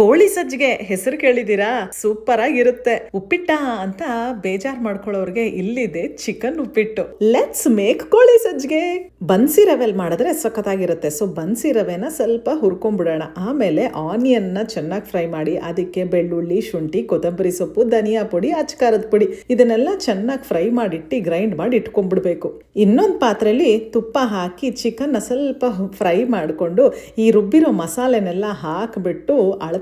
ಕೋಳಿ ಸಜ್ಜಿಗೆ ಹೆಸರು ಕೇಳಿದೀರಾ ಸೂಪರ್ ಆಗಿರುತ್ತೆ ಉಪ್ಪಿಟ್ಟ ಅಂತ ಬೇಜಾರ್ ಮಾಡ್ಕೊಳ್ಳೋರ್ಗೆ ಇಲ್ಲಿದೆ ಚಿಕನ್ ಉಪ್ಪಿಟ್ಟು. ಲೆಟ್ಸ್ ಮೇಕ್ ಕೋಳಿ ಸಜ್ಜಿಗೆ. ಬನ್ಸಿ ರವೆಲ್ ಮಾಡಿದ್ರೆ ಸಖತ್ತಾಗಿರುತ್ತೆ. ಸೊ ಬನ್ಸಿ ರವೆನ ಸ್ವಲ್ಪ ಹುರ್ಕೊಂಡ್ಬಿಡೋಣ ಆಮೇಲೆ ಆನಿಯನ್ನ ಚೆನ್ನಾಗಿ ಫ್ರೈ ಮಾಡಿ, ಅದಕ್ಕೆ ಬೆಳ್ಳುಳ್ಳಿ, ಶುಂಠಿ, ಕೊತ್ತಂಬರಿ ಸೊಪ್ಪು, ಧನಿಯಾ ಪುಡಿ, ಅಚ್ಕಾರದ ಪುಡಿ ಇದನ್ನೆಲ್ಲ ಚೆನ್ನಾಗಿ ಫ್ರೈ ಮಾಡಿಟ್ಟು ಗ್ರೈಂಡ್ ಮಾಡಿ ಇಟ್ಕೊಂಡ್ಬಿಡ್ಬೇಕು ಇನ್ನೊಂದು ಪಾತ್ರೆಯಲ್ಲಿ ತುಪ್ಪ ಹಾಕಿ ಚಿಕನ್ನ ಸ್ವಲ್ಪ ಫ್ರೈ ಮಾಡಿಕೊಂಡು ಈ ರುಬ್ಬಿರೋ ಮಸಾಲೆನೆಲ್ಲ ಹಾಕಿಬಿಟ್ಟು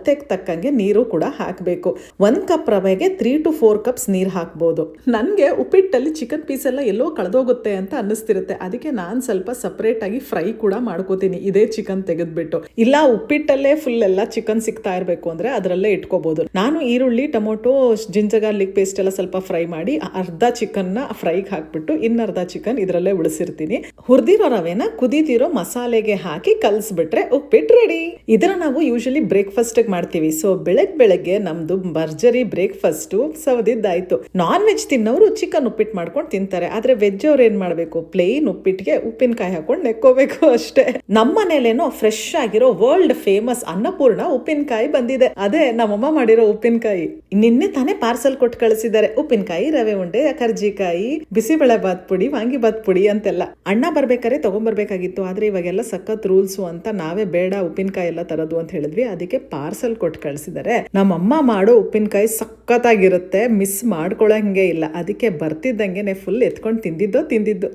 ಅಳತೆಗೆ ತಕ್ಕಂಗೆ ನೀರು ಕೂಡ ಹಾಕಬೇಕು. ಒಂದು ಕಪ್ ರವೆಗೆ ತ್ರೀ ಟು ಫೋರ್ ಕಪ್ಸ್ ನೀರು ಹಾಕ್ಬೋದು. ನನಗೆ ಉಪ್ಪಿಟ್ಟಲ್ಲಿ ಚಿಕನ್ ಪೀಸ್ ಎಲ್ಲ ಎಲ್ಲೋ ಕಳೆದೋಗುತ್ತೆ ಅಂತ ಅನ್ನಿಸ್ತಿರುತ್ತೆ. ಅದಕ್ಕೆ ನಾನು ಸ್ವಲ್ಪ ಸಪ್ರೇಟ್ ಆಗಿ ಫ್ರೈ ಕೂಡ ಮಾಡ್ಕೋತೀನಿ. ಇದೇ ಚಿಕನ್ ತೆಗೆದ್ಬಿಟ್ಟು. ಇಲ್ಲ, ಉಪ್ಪಿಟ್ಟಲ್ಲೇ ಫುಲ್ ಎಲ್ಲ ಚಿಕನ್ ಸಿಗ್ತಾ ಇರಬೇಕು ಅಂದ್ರೆ ಅದರಲ್ಲೇ ಇಟ್ಕೋಬಹುದು ನಾನು ಈರುಳ್ಳಿ, ಟೊಮೊಟೊ ಜಿಂಜರ್ ಗಾರ್ಲಿಕ್ ಪೇಸ್ಟ್ ಎಲ್ಲ ಸ್ವಲ್ಪ ಫ್ರೈ ಮಾಡಿ ಅರ್ಧ ಚಿಕನ್ನ ಫ್ರೈಗೆ ಹಾಕ್ಬಿಟ್ಟು ಇನ್ನರ್ಧ ಚಿಕನ್ ಇದರಲ್ಲೇ ಉಳಿಸಿರ್ತೀನಿ. ಹುರಿದಿರೋ ರವೆನ ಕುದಿದಿರೋ ಮಸಾಲೆಗೆ ಹಾಕಿ ಕಲ್ಸ್ಬಿಟ್ರೆ ಉಪ್ಪಿಟ್ಟು ರೆಡಿ ಇದನ್ನ ನಾವು ಯೂಶಲಿ ಬ್ರೇಕ್ಫಾಸ್ಟ್ ಮಾಡ್ತೀವಿ. ಸೊ ಬೆಳಗ್ ಬೆಳಗ್ಗೆ ನಮ್ದು ಭರ್ಜರಿ ಬ್ರೇಕ್ಫಾಸ್ಟ್ ಸವದಿದ್ದಾಯ್ತು. ನಾನ್ ವೆಜ್ ತಿನ್ನೋರು ಚಿಕನ್ ಉಪ್ಪಿಟ್ಟು ಮಾಡ್ಕೊಂಡು ತಿಂತಾರೆ. ಆದ್ರೆ ವೆಜ್ ಅವ್ರು ಏನ್ ಮಾಡ್ಬೇಕು? ಪ್ಲೇನ್ ಉಪ್ಪಿಟ್ಟಿಗೆ ಉಪ್ಪಿನಕಾಯಿ ಹಾಕೊಂಡು ನೆಕ್ಕೋಬೇಕು ಅಷ್ಟೇ. ನಮ್ಮ ಮನೇಲೇನೋ ಫ್ರೆಶ್ ಆಗಿರೋ ವರ್ಲ್ಡ್ ಫೇಮಸ್ ಅನ್ನಪೂರ್ಣ ಉಪ್ಪಿನಕಾಯಿ ಬಂದಿದೆ. ಅದೇ ನಮ್ಮಮ್ಮ ಮಾಡಿರೋ ಉಪ್ಪಿನಕಾಯಿ. ನಿನ್ನೆ ತಾನೇ ಪಾರ್ಸಲ್ ಕೊಟ್ಟು ಕಳಿಸಿದ್ದಾರೆ. ಉಪ್ಪಿನಕಾಯಿ, ರವೆ ಉಂಡೆ, ಕರ್ಜಿಕಾಯಿ, ಬಿಸಿಬೇಳೆ ಬಾತ್ ಪುಡಿ, ವಾಂಗಿ ಬಾತ್ ಪುಡಿ ಅಂತೆಲ್ಲ. ಅಣ್ಣ ಬರ್ಬೇಕಾದ್ರೆ ತಗೊಂಡ್ಬರ್ಬೇಕಾಗಿತ್ತು ಆದ್ರೆ ಇವಾಗೆಲ್ಲ ಸಖತ್ ರೂಲ್ಸು ಅಂತ ನಾವೇ ಬೇಡ ಉಪ್ಪಿನಕಾಯಿ ಎಲ್ಲ ತರೋದು ಅಂತ ಹೇಳಿದ್ವಿ. ಅದಕ್ಕೆ ಪಾರ್ಸಲ್ ಕೊಟ್ಟು ಕಳಿಸಿದ್ದಾರೆ ನಮ್ಮಮ್ಮ ಮಾಡೋ ಉಪ್ಪಿನಕಾಯಿ ಸಖತ್ತಾಗಿರುತ್ತೆ ಮಿಸ್ ಮಾಡ್ಕೊಳಂಗೆ ಇಲ್ಲ. ಅದಕ್ಕೆ ಬರ್ತಿದ್ದಂಗೆನೆ ಫುಲ್ ಎತ್ಕೊಂಡು ತಿಂದಿದ್ದೋ ತಿಂದಿದ್ದು.